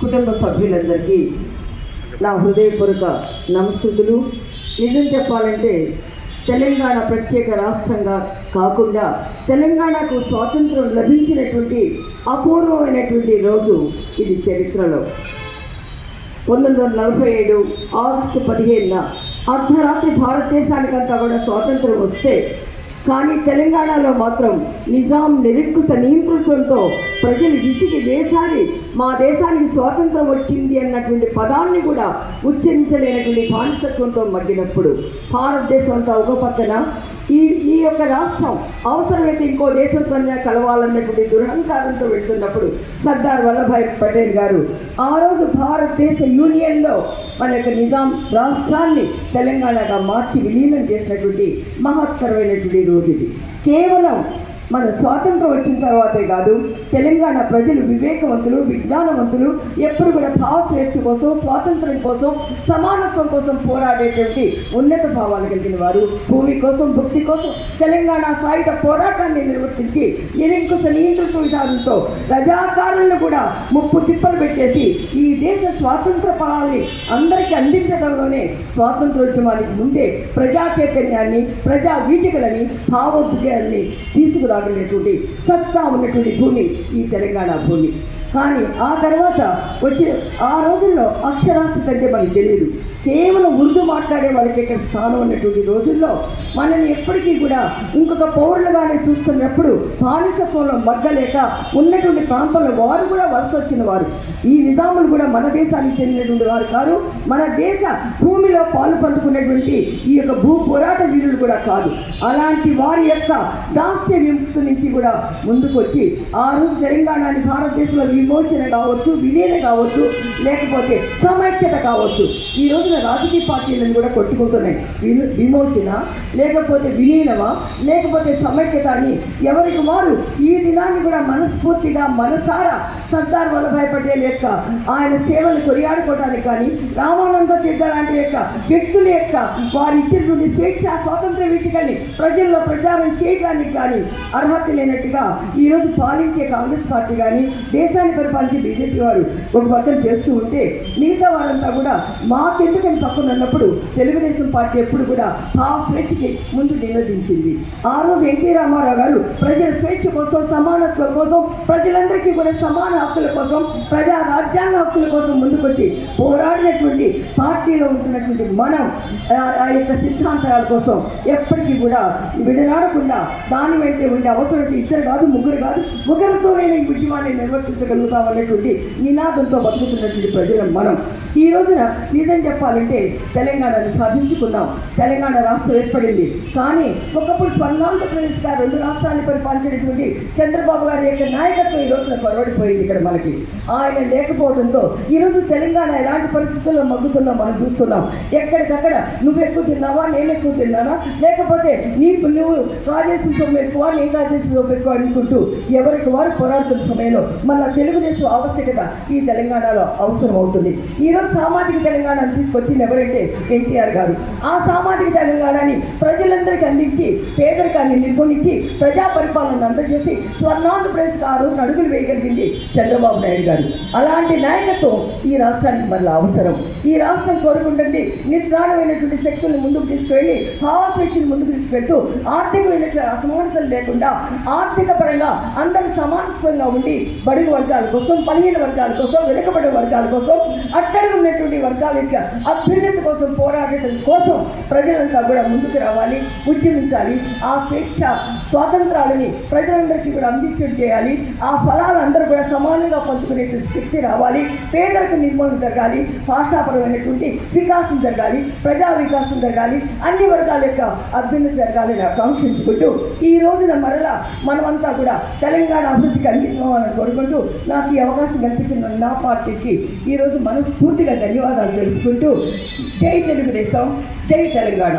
కుటుంబ సభ్యులందరికీ నా హృదయపూర్వక నమస్కృతులు. నిజం చెప్పాలంటే తెలంగాణ ప్రత్యేక రాష్ట్రంగా కాకుండా తెలంగాణకు స్వాతంత్రం లభించినటువంటి అపూర్వమైనటువంటి రోజు ఇది చరిత్రలో. పంతొమ్మిది వందల నలభై ఏడు ఆగస్టు పదిహేనున అర్ధరాత్రి భారతదేశానికంతా కూడా స్వాతంత్రం వస్తే కానీ తెలంగాణలో మాత్రం నిజాం నిరుక్కుశ నియంతృత్వంతో ప్రజలు విసిగి వేసారి మా దేశానికి స్వాతంత్రం వచ్చింది అన్నటువంటి పదాన్ని కూడా ఉచ్చరించలేనటువంటి బానిసత్వంతో మగ్గినప్పుడు భారతదేశం అంతా ఒక పక్కన ఈ ఈ యొక్క రాష్ట్రం అవసరమైతే ఇంకో దేశంతో కలవాలన్నటువంటి దురహంకారంతో వెళ్తున్నప్పుడు సర్దార్ వల్లభాయ్ పటేల్ గారు ఆ రోజు భారతదేశ యూనియన్లో మన యొక్క నిజాం రాష్ట్రాన్ని తెలంగాణగా మార్చి విలీనం చేసినటువంటి మహత్తరమైనటువంటి రోజు ఇది కేవలం మన స్వాతంత్రం వచ్చిన తర్వాతే కాదు తెలంగాణ ప్రజలు వివేకవంతులు విజ్ఞానవంతులు ఎప్పుడు కూడా భావ స్వేచ్ఛ కోసం స్వాతంత్రం కోసం సమానత్వం కోసం పోరాడేటువంటి ఉన్నత భావాలు కలిగిన వారు భూమి కోసం భక్తి కోసం తెలంగాణ సాయుధ పోరాటాన్ని నిర్వర్తించి నిరంకుశ నియంత్రణ విధానంతో రజాకారులను కూడా ముప్పు తిప్పలు పెట్టేసి ఈ దేశ స్వాతంత్ర ఫలాన్ని అందరికీ అందించడంలోనే స్వాతంత్రోద్యమానికి ముందే ప్రజా చైతన్యాన్ని ప్రజా వీటికలని భావోద్వేగాన్ని తీసుకురాగలిగినటువంటి సత్తా ఉన్నటువంటి భూమి ఈ తెలంగాణ భూమి. కానీ ఆ తర్వాత వచ్చే ఆ రోజుల్లో అక్షరాస్యత అంటే మనకు తెలియదు. కేవలం ఉర్దూ మాట్లాడే వాళ్ళకి ఇక్కడ స్థానం ఉన్నటువంటి రోజుల్లో మనల్ని ఎప్పటికీ కూడా ఇంకొక పౌరులుగానే చూస్తున్నప్పుడు బానిసత్వంలో మగ్గలేక ఉన్నటువంటి ప్రాంతంలో వారు కూడా వలస వచ్చిన వారు. ఈ నిజాములు కూడా మన దేశానికి చెందినటువంటి వారు కాదు మన దేశ భూమిలో పాలు పంచుకున్నటువంటి ఈ యొక్క భూ పోరాట వీరులు కూడా కాదు. అలాంటి వారి యొక్క దాస్య విముక్తి నుంచి కూడా ముందుకొచ్చి ఆ రోజు తెలంగాణని భారతదేశంలో విమోచన కావచ్చు విలీన కావచ్చు లేకపోతే సమైక్యత కావచ్చు. ఈ రోజున రాజకీయ పార్టీలను కూడా కొట్టుకుంటున్నాయి. విను- విమోచన లేకపోతే విలీనమా లేకపోతే సమైక్యత అని ఎవరికి వారు? ఈ దినాన్ని కూడా మనస్ఫూర్తిగా మనసారా సర్దార్ వల్లభాయ్ పటేల్ యొక్క ఆయన సేవలు కొనియాడుకోవడానికి కానీ రామానంద తీర్థ లాంటి యొక్క వ్యక్తుల యొక్క వారు నుండి స్వేచ్ఛ స్వాతంత్ర వీటికల్ని ప్రజల్లో ప్రచారం చేయడానికి కానీ అర్హత లేనట్టుగా ఈరోజు పాలించే కాంగ్రెస్ పార్టీ కానీ దేశాన్ని పరిపాలించే బీజేపీ వారు ఒక పక్కన చేస్తూ ఉంటే మిగతా వారంతా కూడా మాకెందుకని పక్కన ఉన్నప్పుడు తెలుగుదేశం పార్టీ ఎప్పుడు కూడా ఆ స్వేచ్ఛకి ముందు నినదించింది ఆ రోజు ఎన్టీ రామారావు గారు ప్రజల స్వేచ్ఛ కోసం సమానత్వం కోసం ప్రజలందరికీ కూడా సమాన హక్కుల కోసం ప్రజా రాజ్యాంగ హక్కుల కోసం ముందుకొచ్చి పోరాడినటువంటి పార్టీలో ఉంటున్నటువంటి మనం ఆ- యొక్క సిద్ధాంతాల కోసం ఎప్పటికీ కూడా విడనాడకుండా దాని వెంటే ఉండే అవసరం ఇద్దరు కాదు ముగ్గురు కాదు ముగ్గురితోనైనా ఈ ఉద్యమాన్ని నిర్వర్తించగలుగుతామనేటువంటి నినాదంతో బతుకుతున్నటువంటి ప్రజలను మనం. ఈ రోజున నిజం చెప్పాలంటే తెలంగాణను సాధించుకున్నాం తెలంగాణ రాష్ట్రం ఏర్పడింది. కానీ ఒకప్పుడు స్వర్ణాంధ్రప్రదేశ్గా రెండు రాష్ట్రాన్ని పరిపాలించినటువంటి చంద్రబాబు గారి యొక్క నాయకత్వం ఈ రోజున పొరబడిపోయింది ఇక్కడ మనకి. ఆయన లేకపోవడంతో ఈరోజు తెలంగాణ ఎలాంటి పరిస్థితుల్లో మగ్గుతుందో మనం చూస్తున్నాం. ఎక్కడికక్కడ నువ్వు ఎక్కువ తిన్నావా నేను ఎక్కువ తిన్నానా? లేకపోతే నీకు నువ్వు కాజేసిన సొమ్ము ఎక్కువ నేను కాజేసిన సొమ్ము ఎక్కువ అనుకుంటూ ఎవరికి వారు పోరాడుతున్న సమయంలో మళ్ళీ తెలుగుదేశం ఆవశ్యకత ఈ తెలంగాణలో అవసరం అవుతుంది ఈరోజు సామాజిక తెలంగాణను తీసుకొచ్చింది ఎవరంటే ఎన్టీఆర్ గారు. ఆ సామాజిక తెలంగాణని ప్రజలందరికీ అందించి పేదరికాన్ని నిర్మూలించి ప్రజా పరిపాలన అందజేసి స్వర్ణాంధ్రప్రదేశ్ ఆ రోజు అడుగులు వేయగలిగింది చంద్రబాబు నాయుడు గారు. అలాంటి నాయకత్వం ఈ రాష్ట్రానికి మళ్ళీ అవసరం. ఈ రాష్ట్రం కోరుకుంటుంది నిస్సారమైనటువంటి శక్తులను ముందుకు తీసుకువెళ్ళి భావశక్తిని ముందుకు తీసుకెళ్తూ ఆర్థికమైనటువంటి అసమానతలు లేకుండా ఆర్థిక పరంగా అందరూ సమానత్వంగా ఉండి బడుగు వర్గాల కోసం పదిహేను వర్గాల కోసం వెనుకబడిన వర్గాల కోసం అట్టడుగు ఉన్నటువంటి వర్గాల యొక్క అభ్యున్నతి కోసం పోరాడటం కోసం ప్రజలంతా కూడా ముందుకు రావాలి ఉద్యమించాలి. ఆ స్వేచ్ఛ స్వాతంత్రాలని ప్రజలందరికీ కూడా అందించడం చేయాలి. ఆ ఫలాలు అందరూ కూడా సమానంగా పంచుకునే శక్తి రావాలి. పేదలకు నిర్మూలన జరగాలి. భాషాపరమైనటువంటి వికాసం జరగాలి. ప్రజా వికాసం జరగాలి. అన్ని వర్గాల యొక్క అభ్యున్నతి జరగాలని ఆకాంక్షించుకుంటూ ఈ రోజున మరలా మనమంతా కూడా తెలంగాణ అభివృద్ధికి అందించాలని కోరుకుంటూ నాకు ఈ అవకాశం కల్పించిన నా పార్టీకి ఈరోజు మనస్ఫూర్తిగా ధన్యవాదాలు తెలుపుకుంటూ జై తెలుగుదేశం జై తెలంగాణ.